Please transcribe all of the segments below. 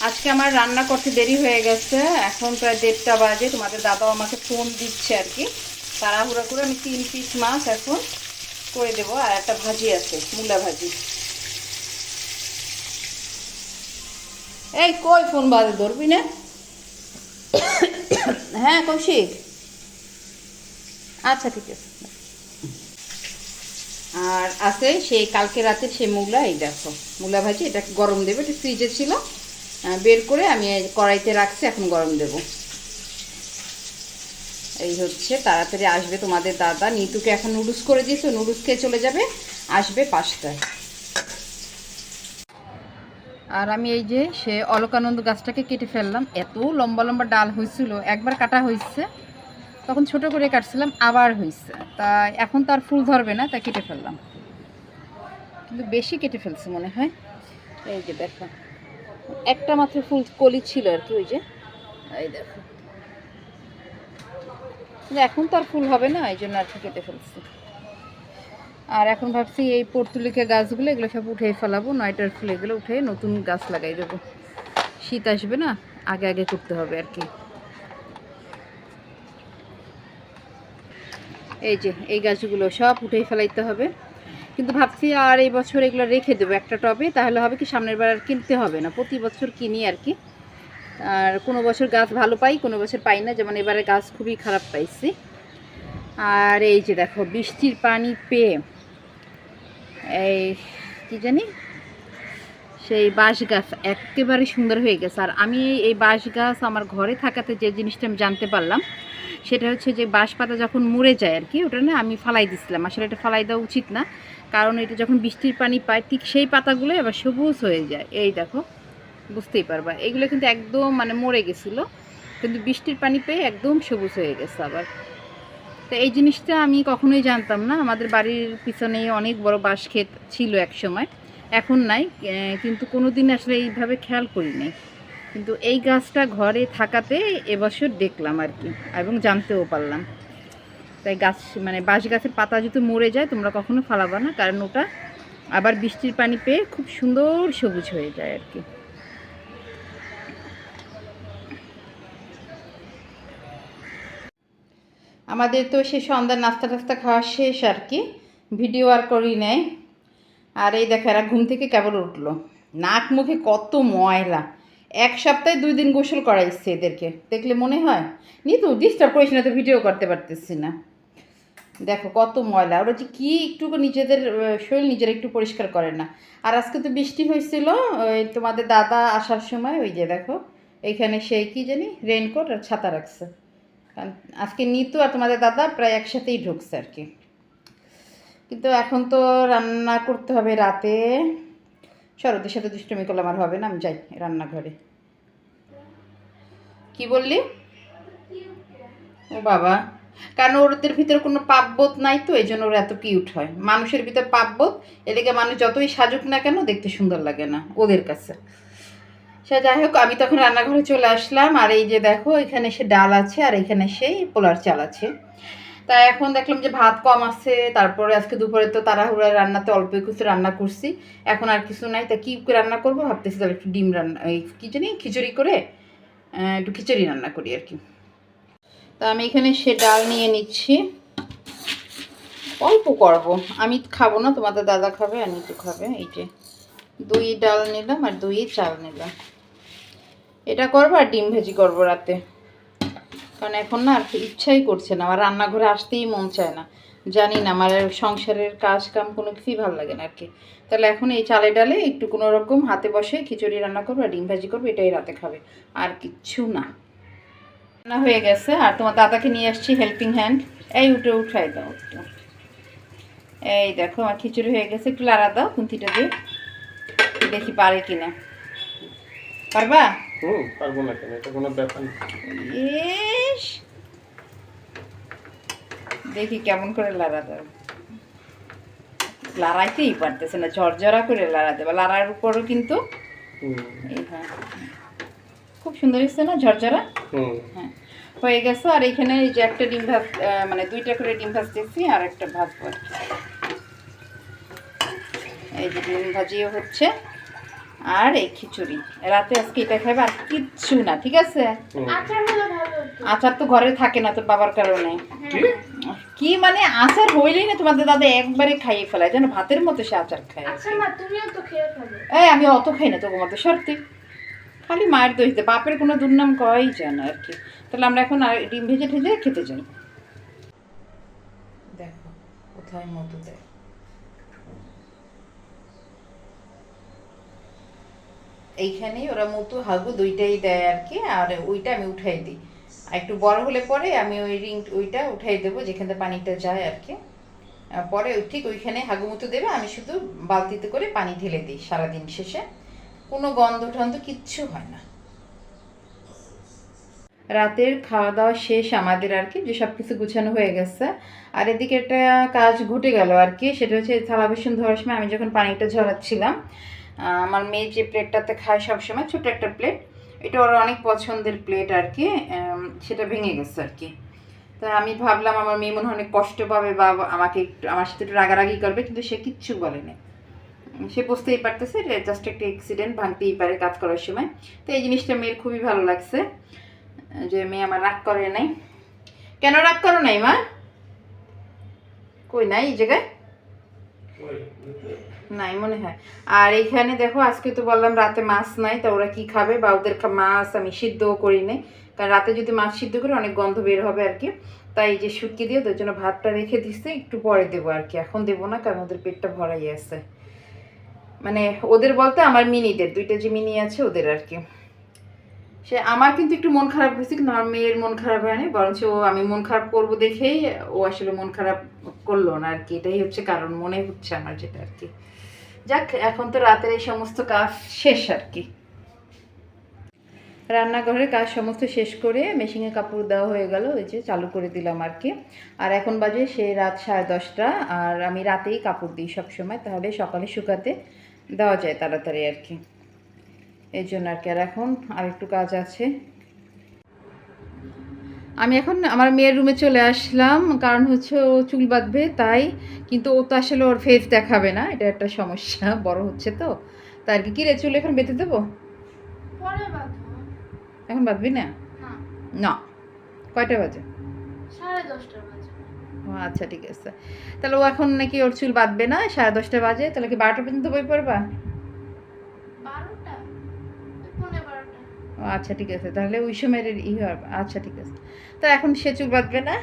আজকে আমার রান্না করতে দেরি হয়ে গেছে। এখন প্রায় দেড়টা বাজে। তোমাদের দাদাও আমাকে ফোন দিচ্ছে আর কি। তাড়াহুড়া করে আমি তিন পিস মাছ এখন করে দেবো। আর একটা ভাজি আছে, মূলা ভাজি। এই কই ফোন বাজে? ধরবি না? হ্যাঁ কৌশিক। আচ্ছা ঠিক আছে। আর আছে সেই কালকে রাতের সেই মূলা, এই দেখো। মূলা ভাজি, এটা গরম দেবে, এটা ফ্রিজে ছিল। বের করে আমি কড়াইতে রাখছি, এখন গরম দেব। এই হচ্ছে, তাড়াতাড়ি আসবে তোমাদের দাদা। নিতুকে এখন নুডলস করে দিয়েছে, নুডলস খেয়ে চলে যাবে, আসবে পাঁচটায়। আর আমি এই যে, সে অলকানন্দ গাছটাকে কেটে ফেললাম। এত লম্বা লম্বা ডাল হয়েছিল, একবার কাটা হয়েছে, তখন ছোট করে কাটছিলাম, আবার হয়েছে। তা এখন তো আর ফুল ধরবে না, তাই কেটে ফেললাম। কিন্তু বেশি কেটে ফেলছে মনে হয়। এই যে দেখো। একটা মাত্র ফুল কলি ছিল আর কি, ওই যে। এই দেখো। এখন তো আর ফুল হবে না, এই জন্য আর কি কেটে ফেলছি। আর এখন ভাবছি এই পর্তুলিকা গাছগুলো, এগুলো সব উঠে ফেলাবো, নয়টার ফুল এগুলো উঠে নতুন গাছ লাগাই দেবো। শীত আসবে না, আগে আগে করতে হবে আর কি। এই যে, এই গাছগুলো সব উঠেই ফেলাইতে হবে। কিন্তু ভাবছি আর এই বছর এগুলো রেখে দেবো একটা টবে, তাহলে হবে কি সামনের বার আর কিনতে হবে না। প্রতি বছর কিনি আর কি। আর কোনো বছর গাছ ভালো পাই, কোনো বছর পাই না, যেমন এবারে গাছ খুবই খারাপ পাইছি। আর এই যে দেখো, বৃষ্টির পানি পেয়ে এই কি জানি, সেই বাঁশ গাছ একেবারে সুন্দর হয়ে গেছে। আর আমি এই বাঁশ গাছ আমার ঘরে থাকাতে যে জিনিসটা আমি জানতে পারলাম, সেটা হচ্ছে যে বাঁশ পাতা যখন মরে যায় আর কি, ওটা না আমি ফালাই দিছিলাম। আসলে এটা ফালাই দেওয়া উচিত না। কারণ এটা যখন বৃষ্টির পানি পায়, ঠিক সেই পাতাগুলো আবার সবুজ হয়ে যায়। এই দেখো, বুঝতেই পারবা। এগুলো কিন্তু একদম মানে মরে গেছিল, কিন্তু বৃষ্টির পানি পেয়ে একদম সবুজ হয়ে গেছে আবার। তো এই জিনিসটা আমি কখনোই জানতাম না। আমাদের বাড়ির পিছনে অনেক বড় বাঁশ ক্ষেত ছিল এক সময় এখন নাই কিন্তু কোনো দিন আসলে এইভাবে খেয়াল করিনি। কিন্তু এই গাছটা ঘরে থাকাতে এবছর দেখলাম আর কি, এবং জানতেও পারলাম। তাই গাছ মানে বাঁশ গাছের পাতা যদি মরে যায়, তোমরা কখনো ফালাবা না, কারণ ওটা আবার বৃষ্টির পানি পেয়ে খুব সুন্দর সবুজ হয়ে যায় আর কি। আমাদের তো সে সন্ধ্যার নাস্তা টাস্তা খাওয়া শেষ আর কি। ভিডিও আর করি নেয় আর এই দেখো, এরা ঘুম থেকে কেবল উঠল। নাক মুখে কত ময়লা। এক সপ্তাহে দুই দিন গোসল করাইছে এদেরকে। দেখলে মনে হয় নি তো ডিস্টার্ব করিস না, তো ভিডিও করতে পারতেছি না। দেখো কত ময়লা। ওরা যে কী একটু নিজেদের শরীর নিজেরা একটু পরিষ্কার করে না। আর আজকে তো বৃষ্টি হয়েছিল, ওই তোমাদের দাদা আসার সময়, ওই যে দেখো এইখানে সেই কি জানি রেনকোট আর ছাতা রাখছে। কারণ আজকে নিতু আর তোমাদের দাদা প্রায় একসাথেই ঢুকছে আর কি। কিন্তু এখন তো রান্না করতে হবে রাতে। শরতের সাথে দুষ্টমি করলে আমার হবে না, আমি যাই রান্নাঘরে। কি বললি? ও বাবা। কারণ ওদের ভিতরে কোনো পাপবোধ নাই তো এই জন্য ওরা এত কিউট হয়। মানুষের ভিতরে পাপবোধ, এদিকে মানুষ যতই সাজুক না কেন দেখতে সুন্দর লাগে না ওদের কাছে। সে যাই হোক, আমি তখন রান্নাঘরে চলে আসলাম, আর এই যে দেখো, এখানে সে ডাল আছে, আর এখানে সেই পোলার চাল আছে। তা এখন দেখলাম যে ভাত কম আছে, তারপরে আজকে দুপুরে তো তাড়াহুড়া, রান্নাতে অল্প কিছু রান্না করছি। এখন আর কিছু নাই, তা কী রান্না করব? ভাবতেছি তাহলে একটু ডিম রান্না, এই কী জানি, খিচুড়ি করে একটু খিচুড়ি রান্না করি আর কি। তা আমি এখানে সে ডাল নিয়ে নিচ্ছি। অল্প করব। আমি খাব না তোমাদের দাদা খাবে, আর নিতু খাবে। এই যে দুই ডাল নিলাম আর দুই চাল নিলাম। এটা করব আর ডিম ভেজি করব রাতে। কারণ এখন না আর ইচ্ছাই করছে না। আমার রান্নাঘরে আসতেই মন চায় না। জানি না, আমার সংসারের কাজ কাম কোনো কিছুই ভালো লাগে না আর কি। তাহলে এখন এই চালে ডালে একটু কোনো রকম হাতে বসে খিচুড়ি রান্না করব আর ডিম ভাজি করব, এটাই রাতে খাবে। আর কিচ্ছু না। রান্না হয়ে গেছে আর তোমার দাদাকে নিয়ে আসছি হেল্পিং হ্যান্ড এই উঠে উঠাই দাও একটু এই দেখো আমার খিচুড়ি হয়ে গেছে একটু লাড়া দাও খুন্তিটা দিয়ে। দেখি পারে কিনা। পারবা? হুম পারব না কেন এটা কোনো ব্যাপার না। ইস! দেখি কেমন করে লাড়া দাও। লাড়াইতেই পারতেছে না ঝরঝরা করে লাড়া দেবে। লাড়ার উপরও কিন্তু এই হ্যাঁ। খুব সুন্দর হয়েছে না ঝরঝরা? হ্যাঁ। হয়ে গেছে আর এখানে এই যে একটা ডিম ভাজ মানে দুইটা করে ডিম ভাজ ভাজতেছি আর একটা ভাজবো আর কি। এই যে ডিম ভাজিও হচ্ছে আর এই খিচুড়ি। রাতে আজকে এটা খাবে আর কিচ্ছু না ঠিক আছে? আচার তো ঘরে থাকে না তোর বাবার কারণে। কি? কি মানে আচার হইলেই না তোমাদের দাদা একবারে খাইয়ে ফেলায় যেন ভাতের মতো সে আচার খায়। আচ্ছা মা তুমিও তো খেয়ে ফেলো। এই আমি অত খাই না তোমার মতো সত্যি খালি মায়ের দইতে বাপের কোনো দুর্নাম করাই যায় না আর কি। তাহলে আমরা এখন আর ডিম ভেজে ঠেজে খেতে যাই। দেখো, কোথায় মতো দেয়। এইখানেই ওরা মতো হাগু দুইটাই দেয় আর কি, আর ওইটা আমি উঠাই দিই। আর একটু বড় হলে পরে আমি ওই রিং ওইটা উঠাই দেবো যেখান পানিটা যায় আর কি। পরে ঠিক ওইখানে হাগু মতো দেবে, আমি শুধু বালতিতে করে পানি ঢেলে দিই সারাদিন শেষে। কোনো গন্ধ টন্ধ কিচ্ছু হয় না। রাতের খাওয়া দাওয়া শেষ আমাদের আর কি, যে সব কিছু গুছানো হয়ে গেছে। আর এদিকে একটা কাজ ঘটে গেল আর কি, সেটা হচ্ছে থালা বাসন ধোয়ার সময় আমি যখন পানিটা ঝরাচ্ছিলাম আমার মেয়ে যে প্লেটটাতে খায় সবসময় ছোট একটা প্লেট, এটা ওর অনেক পছন্দের প্লেট আর কি সেটা ভেঙে গেছে আর কি। তো আমি ভাবলাম আমার মেয়ে মনে হয় অনেক কষ্ট পাবে বা আমাকে একটু, আমার সাথে একটু রাগারাগি করবে, কিন্তু সে কিচ্ছু বলেনি। সে বুঝতেই পারতেছে জাস্ট একটা অ্যাক্সিডেন্ট ভাঙতেই পারে কাজ করার সময়। তো এই জিনিসটা মেয়ের খুবই ভালো লাগছে যে মেয়ে আমার রাগ করে নাই। কেন রাগ করো নাই মা? কই নাই এই জায়গায়? নাই মনে হয়। আর এইখানে দেখো আজকে তো বললাম রাতে মাছ নাই তা ওরা কি খাবে? বা ওদের মাছ আমি সিদ্ধও করি নাই। কারণ রাতে যদি মাছ সিদ্ধ করি অনেক গন্ধ বের হবে আর কি। তাই এই যে শুটকি দিয়ে ওদের জন্য ভাতটা রেখে দিচ্ছে একটু পরে দেবো আর কি। এখন দেবো না কারণ ওদের পেটটা ভরাই আছে। মানে ওদের বলতে আমার মিনিদের, দুইটা যে মিনি আছে ওদের আর কি সে আমার কিন্তু একটু মন খারাপ হয়েছে, কিন্তু আমার মেয়ের মন খারাপ হয়নি, বরঞ্চ ও আমি মন খারাপ করব দেখেই ও আসলে মন খারাপ করল না আর কি এটাই হচ্ছে কারণ, মনে হচ্ছে আমার যেটা আর কি যাক, এখন তো রাতের এই সমস্ত কাজ শেষ আর কি রান্নাঘরের কাজ সমস্ত শেষ করে মেশিনে কাপড় দেওয়া হয়ে গেল ওই যে চালু করে দিলাম আর কি আর এখন বাজে সেই রাত সাড়ে দশটা, আর আমি রাতেই কাপড় দিই সবসময়, তাহলে সকালে শুকাতে দেওয়া যায় তাড়াতাড়ি আর কি। এই জন্য আর কি। আর এখন আর একটু কাজ আছে। আমি এখন আমার মেয়ের রুমে চলে আসলাম। কারণ হচ্ছে ও চুল বাঁধবে তাই কিন্তু ও তো আসলে ওর ফেস দেখাবে না। এটা একটা সমস্যা বড় হচ্ছে তো। তাই আর কি। কী রে চুল এখন বেঁধে দেবো? এখন বাঁধবি না? না। কয়টা বাজে? সাড়ে দশটা আচ্ছা ঠিক আছে। তাহলে ও এখন নাকি ওর চুল বাঁধবে না? সাড়ে দশটা বাজে। তাহলে কি বারোটা পর্যন্ত বই পড়বা? আচ্ছা ঠিক আছে। তাহলে ওই সময়ের ই হবে আচ্ছা ঠিক আছে। তো এখন সে চুল বাঁধবে না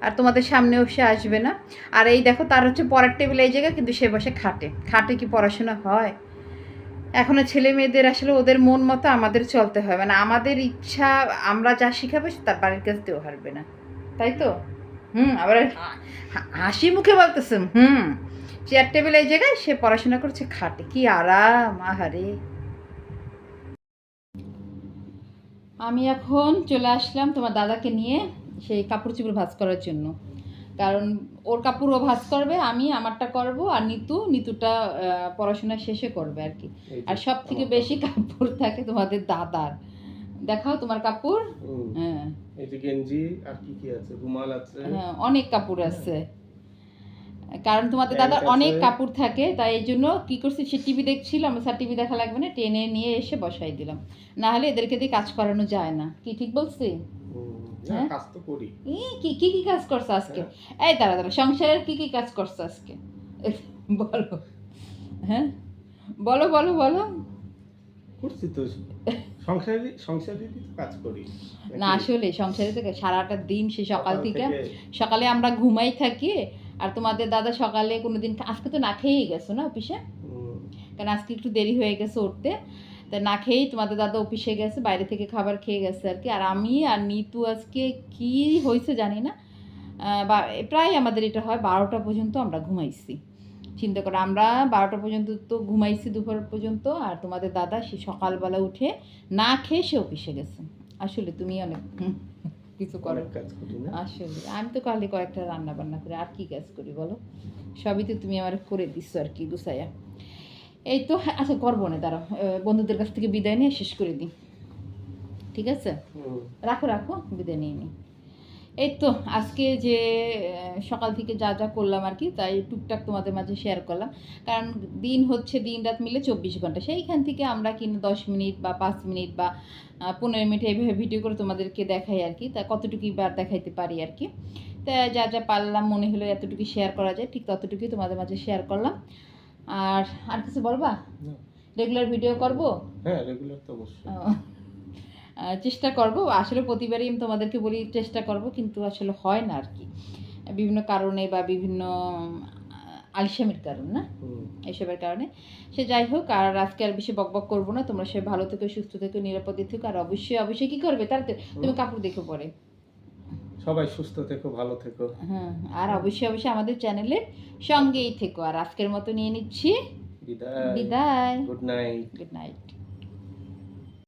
আর তোমাদের সামনেও সে আসবে না। আর এই দেখো তার হচ্ছে পড়ার টেবিল এই জায়গায় কিন্তু সে বসে খাটে। খাটে কি পড়াশোনা হয়? এখনও ছেলে মেয়েদের আসলে ওদের মন মতো আমাদের চলতে হয়। মানে আমাদের ইচ্ছা আমরা যা শিখাবো সে তার বাড়ির কাছ দিয়েও হারবে না। তাই তো? হুম আবার হাসি মুখে বলতেছে হুম চেয়ার টেবিল এই জায়গায় সে পড়াশোনা করছে খাটে। কি আরাম আহারে। আমি এখন চলে আসলাম তোমার দাদাকে নিয়ে সেই কাপড় চোপড় ভাঁজ করার জন্য। কারণ ওর কাপড় ও ভাঁজ করবে আমি আমারটা করব আর নিতু নিতুটা পড়াশোনা শেষে করবে আর কি। আর সব থেকে বেশি কাপড় থাকে তোমাদের দাদার। দেখাও তোমার কাপড়। হ্যাঁ। এই গেঞ্জি আর কি কি আছে? রুমাল আছে। হ্যাঁ অনেক কাপড় আছে। কারণ তোমাদের দাদার অনেক কাপড় থাকে তাই এই জন্য কি করছি সে টিভি দেখছিল আমরা স্যার টিভি দেখা লাগবে না টেনে নিয়ে এসে বসাই দিলাম। না হলে এদেরকে দিয়ে কাজ করানো যায় না। কি ঠিক বলছি? হ্যাঁ? কাজ তো করি। কি কি কি কাজ করছ আজকে? এই দাঁড়া দাঁড়া সংসারের কি কি কাজ করছ আজকে? বলো। হ্যাঁ? বলো বলো বলো। করছি তো সংসারে সংসারে তো কাজ করি। না আসলে সংসারে থেকে সারাটা দিন সে সকাল থেকে সকালে আমরা ঘুমাই থাকি আর তোমাদের দাদা সকালে কোনোদিন আজকে তো না খেয়েই গেছো না অফিসে? কারণ আজকে একটু দেরি হয়ে গেছে উঠতে। তা না খেয়েই তোমাদের দাদা অফিসে গেছে বাইরে থেকে খাবার খেয়ে গেছে আর কি। আর আমি আর নিতু আজকে কি হয়েছে জানি না। বা প্রায় আমাদের এটা হয় বারোটা পর্যন্ত আমরা ঘুমাইছি। চিন্তা করো আমরা বারোটা পর্যন্ত তো ঘুমাইছি দুপুর পর্যন্ত আর তোমাদের দাদা সে সকালবেলা উঠে না খেয়ে সে অফিসে গেছে। আসলে তুমি অনেক কিছু করো। কাজ করি না? আসলে আমি তো কালে কয়েকটা রান্না বান্না করি আর কি কাজ করি বলো? সবই তো তুমি আমার করে দিচ্ছ আর কি গুছাইয়া। এই তো আচ্ছা করব না দাঁড়াও বন্ধুদের কাছ থেকে বিদায় নিয়ে শেষ করে দিই। ঠিক আছে? রাখো রাখো বিদায় নিয়ে নিই। এই তো আজকে যে সকাল থেকে যা যা করলাম আর কি তাই টুকটাক তোমাদের মাঝে শেয়ার করলাম। কারণ দিন হচ্ছে দিন রাত মিলে চব্বিশ ঘণ্টা। সেইখান থেকে আমরা কিনা দশ মিনিট বা পাঁচ মিনিট বা পনেরো মিনিট এইভাবে ভিডিও করে তোমাদেরকে দেখাই আর কি তা কতটুকুই বার দেখাইতে পারি আর কি। তা যা যা পারলাম মনে হলো এতটুকু শেয়ার করা যায় ঠিক ততটুকুই তোমাদের মাঝে শেয়ার করলাম। আর আর কিছু বলবা। রেগুলার ভিডিও করব? হ্যাঁ রেগুলার তো অবশ্যই। চেষ্টা করব। আসলে প্রতিবারই আমি তোমাদেরকে বলি চেষ্টা করব কিন্তু আসলে হয় না আর কি বিভিন্ন কারণে বা বিভিন্ন আলসেমির কারণ না? হুম। এসবের কারণে। সে যাই হোক আর আজকে আর বেশি বকবক করব না। তোমরা সে ভালো থেকো সুস্থ থেকো নিরাপদে থেকো। আর অবশ্যই অবশ্যই কি করবে? তার তুমি কাপড় দেখে পরে। সবাই সুস্থ থেকো ভালো থেকো। হ্যাঁ আর অবশ্যই অবশ্যই আমাদের চ্যানেলের সঙ্গেই থেকো। আর আজকের মতো নিয়ে নিচ্ছি। বিদায়। বিদায়। Good night. Good night.